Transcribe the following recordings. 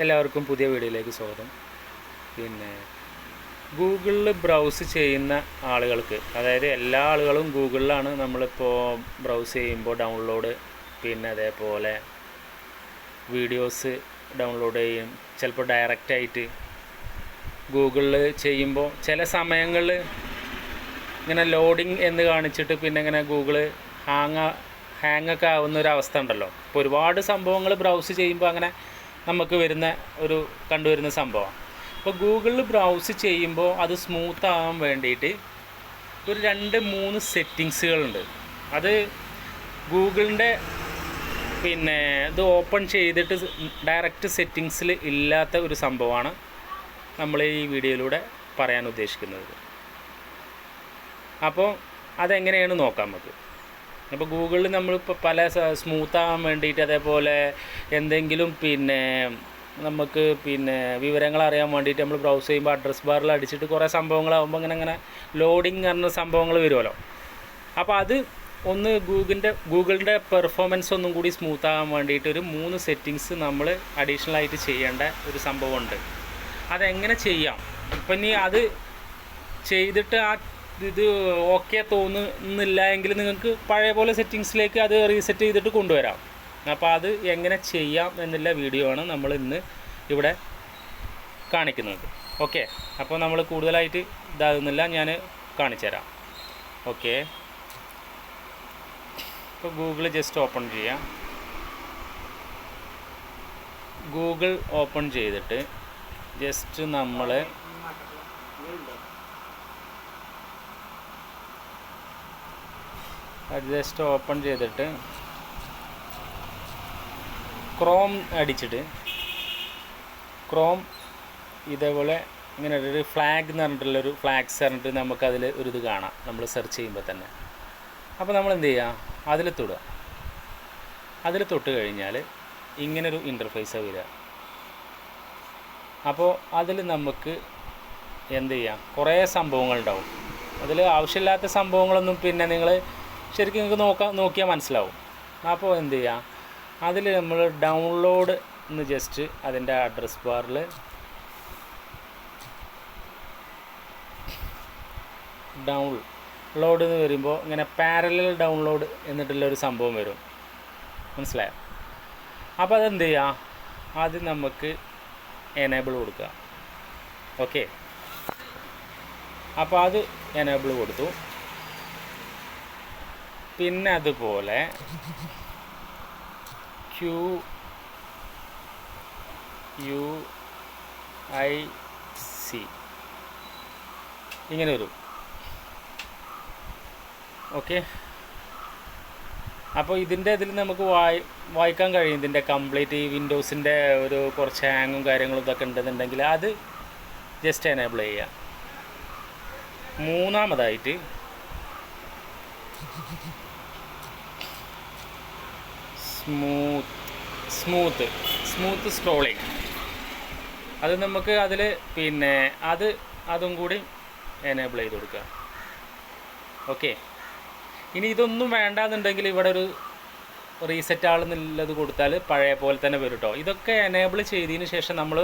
എല്ലാവർക്കും പുതിയ വീഡിയോയിലേക്ക് സ്വാഗതം. പിന്നെ ഗൂഗിളിൽ ബ്രൗസ് ചെയ്യുന്ന ആളുകൾക്ക് അതായത് എല്ലാ ആളുകളും ഗൂഗിളിലാണ് നമ്മളിപ്പോൾ ബ്രൗസ് ചെയ്യുമ്പോൾ ഡൗൺലോഡ് പിന്നെ അതേപോലെ വീഡിയോസ് ഡൗൺലോഡ് ചെയ്യും. ചിലപ്പോൾ ഡയറക്റ്റായിട്ട് ഗൂഗിളിൽ ചെയ്യുമ്പോൾ ചില സമയങ്ങളിൽ ഇങ്ങനെ ലോഡിങ് എന്ന് കാണിച്ചിട്ട് പിന്നെ ഇങ്ങനെ ഗൂഗിൾ ഹാങ് ഹാങ്ങൊക്കെ ആവുന്ന ഒരു അവസ്ഥ ഉണ്ടല്ലോ. ഇപ്പോൾ ഒരുപാട് സംഭവങ്ങൾ ബ്രൗസ് ചെയ്യുമ്പോൾ അങ്ങനെ നമുക്ക് വരുന്ന ഒരു കണ്ടുവരുന്ന സംഭവമാണ് അപ്പോൾ ഗൂഗിളിൽ ബ്രൗസ് ചെയ്യുമ്പോൾ അത് സ്മൂത്ത് ആവാൻ വേണ്ടിയിട്ട് ഒരു രണ്ട് മൂന്ന് സെറ്റിങ്സുകളുണ്ട് അത് ഗൂഗിളിന്റെ പിന്നെ ഇത് ഓപ്പൺ ചെയ്തിട്ട് ഡയറക്റ്റ് സെറ്റിങ്സിൽ ഇല്ലാത്ത ഒരു സംഭവമാണ് നമ്മൾ ഈ വീഡിയോയിലൂടെ പറയാൻ ഉദ്ദേശിക്കുന്നത്. അപ്പോൾ അതെങ്ങനെയാണ് നോക്കാം നമുക്ക്. അപ്പോൾ ഗൂഗിളിൽ നമ്മളിപ്പോൾ പല സ്മൂത്ത് ആവാൻ വേണ്ടിയിട്ട് അതേപോലെ എന്തെങ്കിലും പിന്നെ നമുക്ക് പിന്നെ വിവരങ്ങൾ അറിയാൻ വേണ്ടിയിട്ട് നമ്മൾ ബ്രൗസ് ചെയ്യുമ്പോൾ അഡ്രസ് ബാറിൽ അടിച്ചിട്ട് കുറേ സംഭവങ്ങളാകുമ്പോൾ അങ്ങനെ അങ്ങനെ ലോഡിങ് പറഞ്ഞ സംഭവങ്ങൾ വരുമല്ലോ അപ്പോൾ അത് ഒന്ന് ഗൂഗിളിന്റെ ഗൂഗിളിന്റെ പെർഫോമൻസ് ഒന്നും കൂടി സ്മൂത്ത് ആകാൻ വേണ്ടിയിട്ട് ഒരു മൂന്ന് സെറ്റിങ്സ് നമ്മൾ അഡീഷണൽ ആയിട്ട് ചെയ്യേണ്ട ഒരു സംഭവമുണ്ട്. അതെങ്ങനെ ചെയ്യാം? ഇപ്പം ഇനി അത് ചെയ്തിട്ട് ആ ഇത് ഓക്കെ തോന്നുന്നില്ല എങ്കിൽ നിങ്ങൾക്ക് പഴയ പോലെ സെറ്റിങ്സിലേക്ക് അത് റീസെറ്റ് ചെയ്തിട്ട് കൊണ്ടുവരാം. അപ്പോൾ അത് എങ്ങനെ ചെയ്യാം എന്നുള്ള വീഡിയോ ആണ് നമ്മൾ ഇന്ന് ഇവിടെ കാണിക്കുന്നത്. ഓക്കെ അപ്പോൾ നമ്മൾ കൂടുതലായിട്ട് ഇതാകുന്നില്ല ഞാൻ കാണിച്ചു തരാം. ഓക്കെ ഇപ്പോൾ ഗൂഗിൾ ജസ്റ്റ് ഓപ്പൺ ചെയ്യാം. ഗൂഗിൾ ഓപ്പൺ ചെയ്തിട്ട് ജസ്റ്റ് നമ്മൾ അത് ജസ്റ്റ് ഓപ്പൺ ചെയ്തിട്ട് ക്രോം അടിച്ചിട്ട് ക്രോം ഇതേപോലെ ഇങ്ങനെ ഒരു ഫ്ലാഗ് എന്ന് പറഞ്ഞിട്ടുള്ളൊരു ഫ്ലാഗ്സ് പറഞ്ഞിട്ട് നമുക്കതിൽ ഒരു ഇത് കാണാം. നമ്മൾ സെർച്ച് ചെയ്യുമ്പോൾ തന്നെ. അപ്പോൾ നമ്മൾ എന്ത് ചെയ്യുക അതിൽ തൊടുക. അതിൽ തൊട്ട് കഴിഞ്ഞാൽ ഇങ്ങനൊരു ഇന്റർഫേസ് വരിക. അപ്പോൾ അതിൽ നമുക്ക് എന്ത് ചെയ്യാം? കുറേ സംഭവങ്ങളുണ്ടാവും അതിൽ ആവശ്യമില്ലാത്ത സംഭവങ്ങളൊന്നും പിന്നെ നിങ്ങൾ ശരിക്കും നിങ്ങൾക്ക് നോക്കാം നോക്കിയാൽ മനസ്സിലാവും. അപ്പോൾ എന്ത് ചെയ്യാം? അതിൽ നമ്മൾ ഡൗൺലോഡ് എന്ന് ജസ്റ്റ് അതിന്റെ അഡ്രസ് ബാറിൽ ഡൗൺലോഡ് എന്ന് വരുമ്പോൾ ഇങ്ങനെ പാരലൽ ഡൗൺലോഡ് എന്നിട്ടുള്ള ഒരു സംഭവം വരും. മനസ്സിലായോ? അപ്പോൾ അതെന്ത് ചെയ്യുക ആദ്യം നമുക്ക് എനേബിൾ കൊടുക്കുക ഓക്കെ അപ്പോൾ അത് എനേബിൾ കൊടുത്തു. പിന്നെ അതുപോലെ ക്യു യു ഐ സി ഇങ്ങനെ വരും. ഓക്കെ അപ്പോൾ ഇതിന്റെ ഇതിൽ നമുക്ക് വായി വായിക്കാൻ കഴിയും. ഇതിന്റെ കംപ്ലീറ്റ് ഈ വിൻഡോസിന്റെ ഒരു കുറച്ച് ഹാങ്ങും കാര്യങ്ങളും ഇതൊക്കെ ഉണ്ടെന്നുണ്ടെങ്കിൽ അത് ജസ്റ്റ് എനേബിൾ ചെയ്യുക. മൂന്നാമതായിട്ട് സ്മൂത്ത് സ്മൂത്ത് സ്മൂത്ത് സ്ക്രോളിങ് അത് നമുക്ക് അതിൽ പിന്നെ അത് അതും കൂടി എനേബിൾ ചെയ്ത് കൊടുക്കുക. ഓക്കെ ഇനി ഇതൊന്നും വേണ്ടാന്നുണ്ടെങ്കിൽ ഇവിടെ ഒരു റീസെറ്റ് ആൾ നല്ലത് കൊടുത്താൽ പഴയ പോലെ തന്നെ വരും കേട്ടോ ഇതൊക്കെ എനേബിൾ ചെയ്തതിന് ശേഷം നമ്മൾ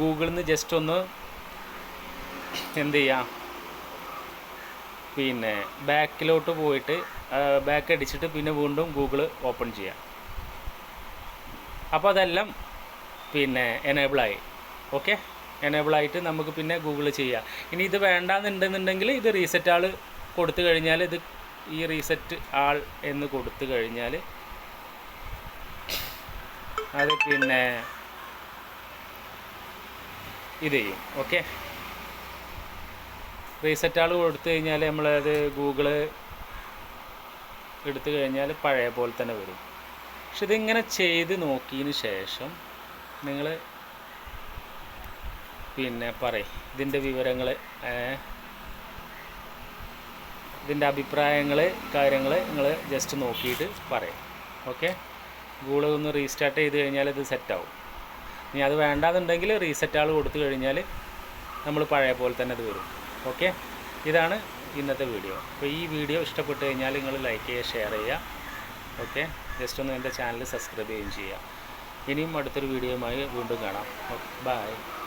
ഗൂഗിളിൽ നിന്ന് ജസ്റ്റ് ഒന്ന് എന്ത് ചെയ്യാം? പിന്നെ ബാക്കിലോട്ട് പോയിട്ട് ബാക്ക് അടിച്ചിട്ട് പിന്നെ വീണ്ടും ഗൂഗിൾ ഓപ്പൺ ചെയ്യാം. അപ്പോൾ അതെല്ലാം പിന്നെ എനേബിളായി ഓക്കെ എനേബിളായിട്ട് നമുക്ക് പിന്നെ ഗൂഗിൾ ചെയ്യാം. ഇനി ഇത് വേണ്ടാന്നുണ്ടെന്നുണ്ടെങ്കിൽ ഇത് റീസെറ്റ് ആൾ കൊടുത്തു കഴിഞ്ഞാൽ ഇത് ഈ റീസെറ്റ് ആൾ എന്ന് കൊടുത്തു കഴിഞ്ഞാൽ അത് പിന്നെ ഇത് ചെയ്യും. ഓക്കെ റീസെറ്റ് ആൾ കൊടുത്തു കഴിഞ്ഞാൽ നമ്മളത് ഗൂഗിൾ എടുത്തു കഴിഞ്ഞാൽ പഴയ പോലെ തന്നെ വരും. പക്ഷെ ഇതിങ്ങനെ ചെയ്ത് നോക്കിയതിന് ശേഷം നിങ്ങൾ പിന്നെ പറയും ഇതിന്റെ വിവരങ്ങൾ ഇതിന്റെ അഭിപ്രായങ്ങൾ കാര്യങ്ങൾ നിങ്ങൾ ജസ്റ്റ് നോക്കിയിട്ട് പറയും ഓക്കെ? ഗൂഗിൾ ഒന്ന് റീസ്റ്റാർട്ട് ചെയ്ത് കഴിഞ്ഞാൽ ഇത് സെറ്റാവും. ഇനി അത് വേണ്ടാന്നുണ്ടെങ്കിൽ റീസെറ്റ് ആൾ കൊടുത്തു കഴിഞ്ഞാൽ നമ്മൾ പഴയ പോലെ തന്നെ അത് വരും ഓക്കെ? ഇതാണ് ഇന്നത്തെ വീഡിയോ. അപ്പോൾ ഈ വീഡിയോ ഇഷ്ടപ്പെട്ട് കഴിഞ്ഞാൽ നിങ്ങൾ ലൈക്ക് ചെയ്യുക ഷെയർ ചെയ്യുക. ഓക്കെ? ജസ്റ്റ് ഒന്ന് എന്റെ ചാനൽ സബ്സ്ക്രൈബ് ചെയ്യുകയും ചെയ്യുക. ഇനിയും അടുത്തൊരു വീഡിയോയുമായി വീണ്ടും കാണാം. ബൈ.